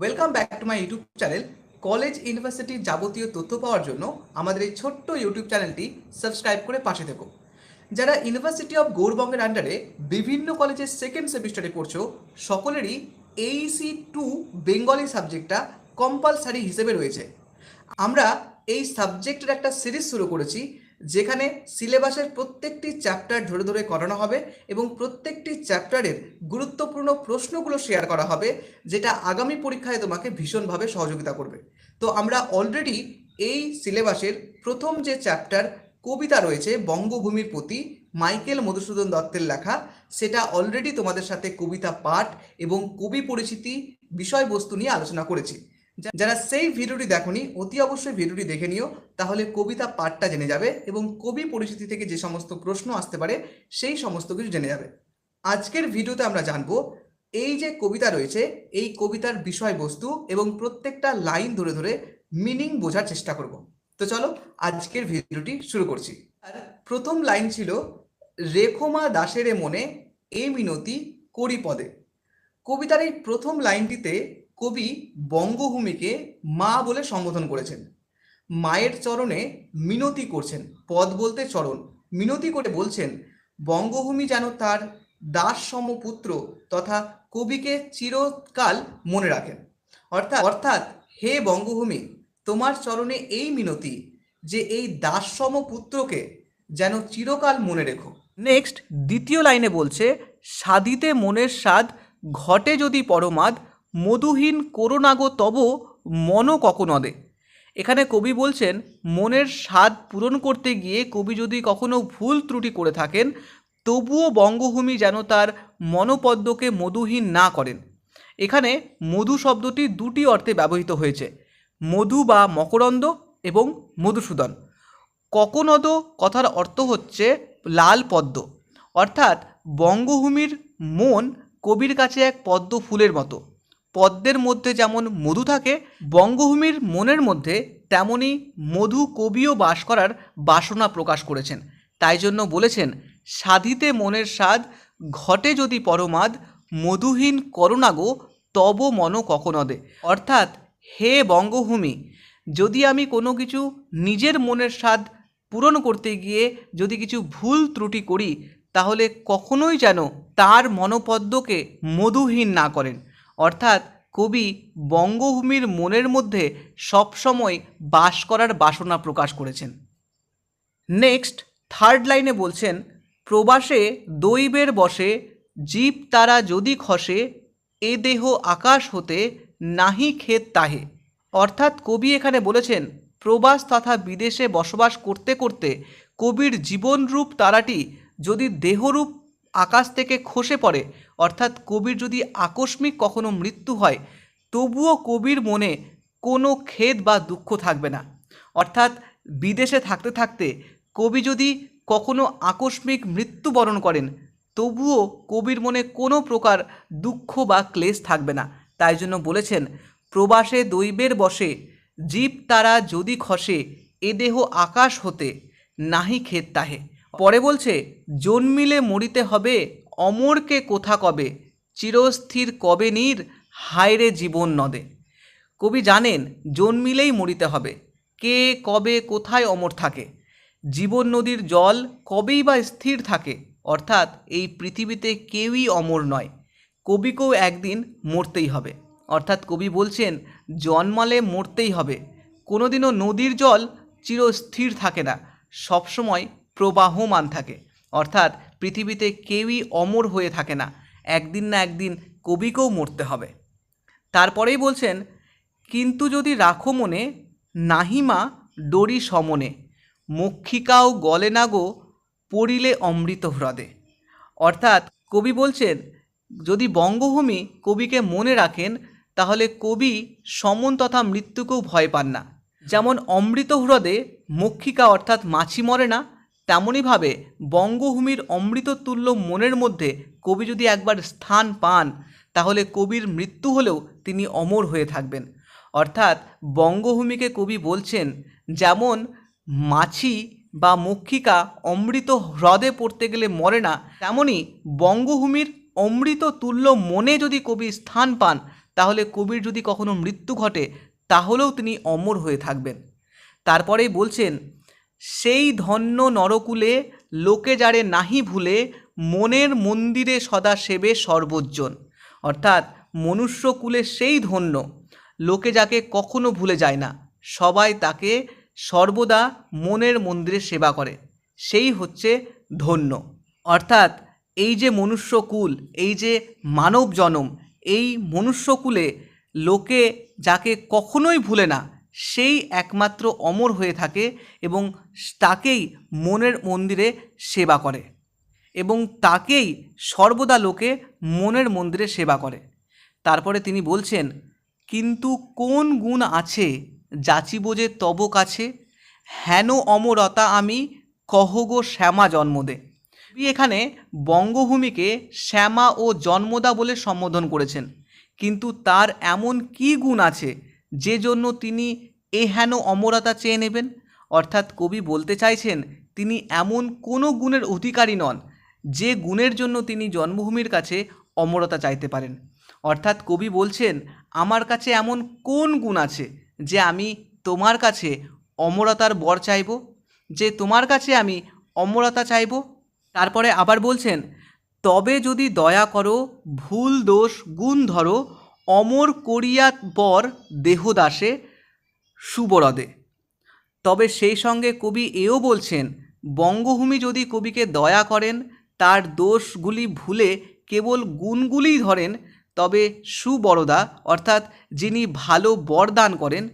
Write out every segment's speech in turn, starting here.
Welcome back to my YouTube channel college ইউনিভার্সিটির যাবতীয় তথ্য পাওয়ার জন্য আমাদের এই ছোট্ট ইউটিউব চ্যানেলটি সাবস্ক্রাইব করে পাশে থেকো। যারা ইউনিভার্সিটি অফ গৌরবঙ্গের আন্ডারে বিভিন্ন কলেজের সেকেন্ড সেমিস্টারে পড়ছো, সকলেরই এইসি টু বেঙ্গলি সাবজেক্টটা কম্পালসারি হিসেবে রয়েছে। আমরা এই সাবজেক্টের একটা সিরিজ শুরু করেছি যেখানে সিলেবাসের প্রত্যেকটি চ্যাপ্টার ধরে ধরে করানো হবে এবং প্রত্যেকটি চ্যাপ্টারের গুরুত্বপূর্ণ প্রশ্নগুলো শেয়ার করা হবে, যেটা আগামী পরীক্ষায় তোমাকে ভীষণভাবে সহযোগিতা করবে। তো আমরা অলরেডি এই সিলেবাসের প্রথম যে চ্যাপ্টার কবিতা রয়েছে বঙ্গভূমির প্রতি মাইকেল মধুসূদন দত্তের লেখা, সেটা অলরেডি তোমাদের সাথে কবিতা পাঠ এবং কবি পরিচিতি বিষয়বস্তু নিয়ে আলোচনা করেছি। যারা সেই ভিডিওটি দেখনি, অতি অবশ্যই ভিডিওটি দেখে নিও। তাহলে কবিতা পাঠটা জেনে যাবে এবং কবি পরিচিতি থেকে যে সমস্ত প্রশ্ন আসতে পারে, সেই সমস্ত কিছু জেনে যাবে। আজকের ভিডিওতে আমরা জানব, এই যে কবিতা রয়েছে, এই কবিতার বিষয়বস্তু এবং প্রত্যেকটা লাইন ধরে ধরে মিনিং বোঝার চেষ্টা করব। তো চলো, আজকের ভিডিওটি শুরু করছি। আর প্রথম লাইন ছিল, রেখমা দাসেরে মনে এ মিনতি করি পদে। কবিতার এই প্রথম লাইনটিতে কবি বঙ্গভূমিকে মা বলে সম্বোধন করেছেন। মায়ের চরণে মিনতি করছেন, পদ বলতে চরণ। মিনতি করে বলছেন, বঙ্গভূমি যেন তার দাস সমপুত্র তথা কবিকে চিরকাল মনে রাখেন। অর্থাৎ অর্থাৎ, হে বঙ্গভূমি, তোমার চরণে এই মিনতি যে এই দাসসম পুত্রকে যেন চিরকাল মনে রেখো। নেক্সট দ্বিতীয় লাইনে বলছে সাধিতে মনের স্বাদ, ঘটে যদি পরমাদ মধুহীন করোনাগো তব মন ককনদে। এখানে কবি বলছেন, মনের স্বাদ পূরণ করতে গিয়ে কবি যদি কখনো ভুল ত্রুটি করে থাকেন, তবুও বঙ্গভূমি যেন তার মনোপদ্মকে মধুহীন না করেন। এখানে মধু শব্দটি দুটি অর্থে ব্যবহৃত হয়েছে, মধু বা মকরন্দ এবং মধুসূদন। ককনদ কথার অর্থ হচ্ছে লাল পদ্ম। অর্থাৎ বঙ্গভূমির মন কবির কাছে এক পদ্ম ফুলের মতো। পদ্মের মধ্যে যেমন মধু থাকে, বঙ্গভূমির মনের মধ্যে তেমনি মধু কবিও বাস করার বাসনা প্রকাশ করেছেন। তাই জন্য বলেছেন, সাধিতে মনের স্বাদ, ঘটে যদি পরমাদ, মধুহীন করোনাগো তব মন কখনদে। অর্থাৎ, হে বঙ্গভূমি, যদি আমি কোনো কিছু নিজের মনের স্বাদ পূরণ করতে গিয়ে যদি কিছু ভুল ত্রুটি করি, তাহলে কখনোই যেন তার মনোপদ্মকে মধুহীন না করেন। অর্থাৎ কবি বঙ্গভূমির মনের মধ্যে সবসময় বাস করার বাসনা প্রকাশ করেছেন। নেক্সট থার্ড লাইনে বলছেন, প্রবাসে দৈবের বসে, জীব তারা যদি খসে, এ দেহ আকাশ হতে নাহি ক্ষেত তাহে। অর্থাৎ কবি এখানে বলেছেন, প্রবাস তথা বিদেশে বসবাস করতে করতে কবির জীবনরূপ তারাটি যদি দেহরূপ আকাশ থেকে খসে পড়ে। অর্থাৎ কবির যদি আকস্মিক কখনো মৃত্যু হয়, তবুও কবির মনে কোনো খেদ বা দুঃখ থাকবে না। অর্থাৎ বিদেশে থাকতে থাকতে কবি যদি কখনো আকস্মিক মৃত্যুবরণ করেন, তবুও কবির মনে কোনো প্রকার দুঃখ বা ক্লেশ থাকবে না। তাই জন্য বলেছেন, প্রবাসে দৈবের বসে জীব তারা যদি খসে, এ দেহ আকাশ হতে নাহি ক্ষেত তাহে। পরে বলছে, জন্মিলে মরিতে হবে, অমরকে কোথা কবে? চিরস্থির কবে নীর? হায়রে জীবন নদে। কবি জানেন, জন্মিলেই মরিতে হবে। কে, কবে, কোথায় অমর থাকে? জীবন নদীর জল কবেই বা স্থির থাকে? অর্থাৎ এই পৃথিবীতে কেউই অমর নয়। কবিকেও একদিন মরতেই হবে। অর্থাৎ কবি বলছেন, জন্মালে মরতেই হবে। কোনোদিনও নদীর জল চিরস্থির থাকে না। সবসময় প্রবাহমান থাকে। অর্থাৎ পৃথিবীতে কেউই অমর হয়ে থাকে না। একদিন না একদিন কবিকেও মরতে হবে। তারপরেই বলছেন, কিন্তু যদি রাখো মনে নাহিমা ডরি সমনে, মক্ষিকাও গলে না গো পড়িলে অমৃত হ্রদে। অর্থাৎ কবি বলছেন, যদি বঙ্গভূমি কবিকে মনে রাখেন, তাহলে কবি সমন তথা মৃত্যুকেও ভয় পান না। যেমন অমৃত হ্রদে মক্ষিকা অর্থাৎ মাছি মরে না তেমনইভাবে বঙ্গভূমির অমৃততুল্য মনের মধ্যে কবি যদি একবার স্থান পান, তাহলে কবির মৃত্যু হলেও তিনি অমর হয়ে থাকবেন। অর্থাৎ বঙ্গভূমিকে কবি বলছেন, যেমন মাছি বা মক্ষিকা অমৃত হ্রদে পড়তে গেলে মরে না তেমনই বঙ্গভূমির অমৃত তুল্য মনে যদি কবি স্থান পান, তাহলে কবির যদি কখনো মৃত্যু ঘটে, তাহলেও তিনি অমর হয়ে থাকবেন। তারপরেই বলছেন সেই ধন্য নরকুলে লোকে যারে নাহি ভুলে, মনের মন্দিরে সদা সেবে সর্বজন অর্থাৎ মনুষ্যকুলে সেই ধন্য, লোকে যাকে কখনো ভুলে যায় না, সবাই তাকে সর্বদা মনের মন্দিরে সেবা করে। সেই হচ্ছে ধন্য। অর্থাৎ এই যে মনুষ্যকুল, এই যে মানব জনম এই মনুষ্যকুলে লোকে যাকে কখনোই ভুলে না সেই একমাত্র অমর হয়ে থাকে এবং তাকেই মনের মন্দিরে সেবা করে এবং তাকেই সর্বদা লোকে মনের মন্দিরে সেবা করে। তারপরে তিনি বলছেন, কিন্তু কোন গুণ আছে যাচিব যে তব কাছে? হেন অমরতা আমি কহগো শ্যামা জন্মদে এখানে বঙ্গভূমিকে শ্যামা ও জন্মদা বলে সম্বোধন করেছেন। কিন্তু তার এমন কি গুণ আছে যে জন্য তিনি এ হেন অমরতা চেয়ে নেবেন? অর্থাৎ কবি বলতে চাইছেন, তিনি এমন কোনো গুণের অধিকারী নন, যে গুণের জন্য তিনি জন্মভূমির কাছে অমরতা চাইতে পারেন। অর্থাৎ কবি বলছেন, আমার কাছে এমন কোন গুণ আছে যে আমি তোমার কাছে অমরতার বর চাইব? যে তোমার কাছে আমি অমরতা চাইব? তারপরে আবার বলছেন, তবে যদি দয়া করো, ভুল দোষ, গুণ ধরো, অমর করিয়া বর দেহদাসে সুবরদে। তবে সেই সঙ্গে কবি এও বলছেন, বঙ্গভূমি যদি কবিকে দয়া করেন, তার দোষগুলি ভুলে কেবল গুণগুলিই ধরেন, তবে সুবরদা, অর্থাৎ যিনি ভালো বরদান করেন,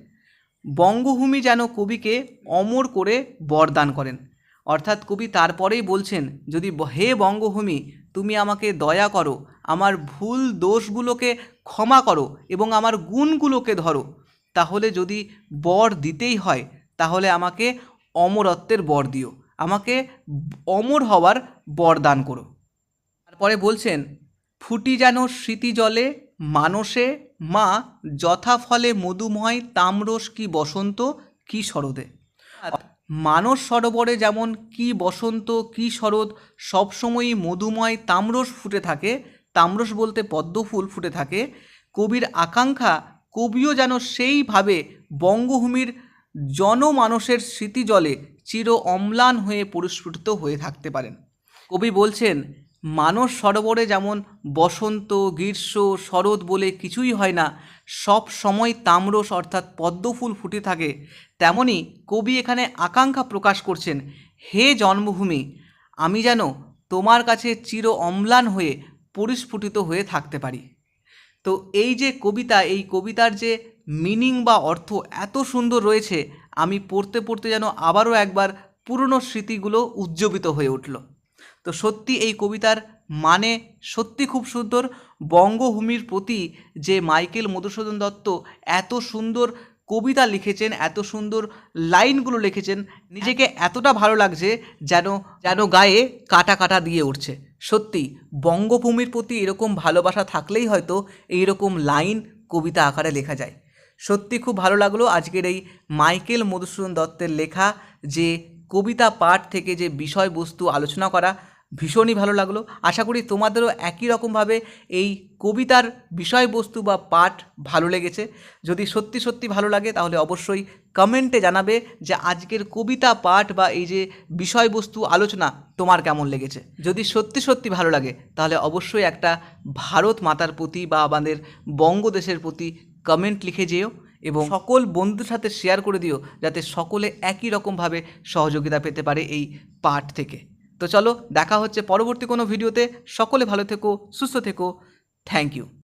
বঙ্গভূমি যেন কবিকে অমর করে বরদান করেন। অর্থাৎ কবি তারপরেই বলছেন, যদি হে বঙ্গভূমি, তুমি আমাকে দয়া করো, আমার ভুল দোষগুলোকে ক্ষমা করো এবং আমার গুণগুলোকে ধরো তাহলে যদি বর দিতেই হয়, তাহলে আমাকে অমরত্বের বর দিও। আমাকে অমর হওয়ার বর দান করো। তারপরে বলছেন, ফুটি যেন স্মৃতি জলে, মানসে মা যথাফলে মধুময় তাম্রস কি বসন্ত, কি শরদে? মানস সরোবরে যেমন কি বসন্ত, কি শরৎ, সবসময়ই মধুময় তাম্রস ফুটে থাকে, তাম্রস বলতে পদ্ম ফুল ফুটে থাকে, কবির আকাঙ্ক্ষা কবিও যেন সেইভাবে বঙ্গভূমির জনমানসের স্মৃতিজলে চির অম্লান হয়ে পরিস্ফুটিত হয়ে থাকতে পারেন। কবি বলছেন, মানস সরোবরে যেমন বসন্ত, গ্রীষ্ম, শরৎ বলে কিছুই হয় না, সব সময় তাম্রস অর্থাৎ পদ্মফুল ফুটে থাকে, তেমনি কবি এখানে আকাঙ্ক্ষা প্রকাশ করছেন, হে জন্মভূমি, আমি যেন তোমার কাছে চির অম্লান হয়ে পরিস্ফুটিত হয়ে থাকতে পারি। তো এই যে কবিতা, এই কবিতার যে মিনিং বা অর্থ এত সুন্দর রয়েছে, আমি পড়তে পড়তে যেন আবারও একবার পুরনো স্মৃতিগুলো উজ্জীবিত হয়ে উঠল। তো সত্যি এই কবিতার মানে সত্যি খুব সুন্দর। বঙ্গভূমির প্রতি যে মাইকেল মধুসূদন দত্ত এত সুন্দর কবিতা লিখেছেন, এত সুন্দর লাইনগুলো লিখেছেন, নিজেকে এতটা ভালো লাগছে যেন যেন গায়ে কাটা কাটা দিয়ে উঠছে। সত্যি, বঙ্গভূমির প্রতি এরকম ভালোবাসা থাকলেই হয়তো এইরকম লাইন কবিতা আকারে লেখা যায়। সত্যি খুব ভালো লাগল আজকের এই মাইকেল মধুসূদন দত্তের লেখা, যে কবিতা পাঠ থেকে যে বিষয়বস্তু আলোচনা করা, ভীষণই ভালো লাগল। আশা করি তোমাদেরও একই রকমভাবে এই কবিতার বিষয়বস্তু বা পাঠ ভালো লেগেছে। যদি সত্যি সত্যি ভালো লাগে তাহলে অবশ্যই কমেন্টে জানাবে যে আজকের কবিতা, পাঠ বা এই যে বিষয়বস্তু, আলোচনা তোমার কেমন লেগেছে? যদি সত্যি সত্যি ভালো লাগে, তাহলে অবশ্যই একটা ভারত মাতার প্রতি বা আমাদের বঙ্গদেশের প্রতি কমেন্ট লিখে যেও এবং সকল বন্ধুদের সাথে শেয়ার করে দিও, যাতে সকলে একই রকমভাবে সহযোগিতা পেতে পারে এই পাঠ থেকে। তো চলো, দেখা হচ্ছে পরবর্তী কোনো ভিডিওতে। সকলে ভালো থেকো, সুস্থ থেকো। Thank you.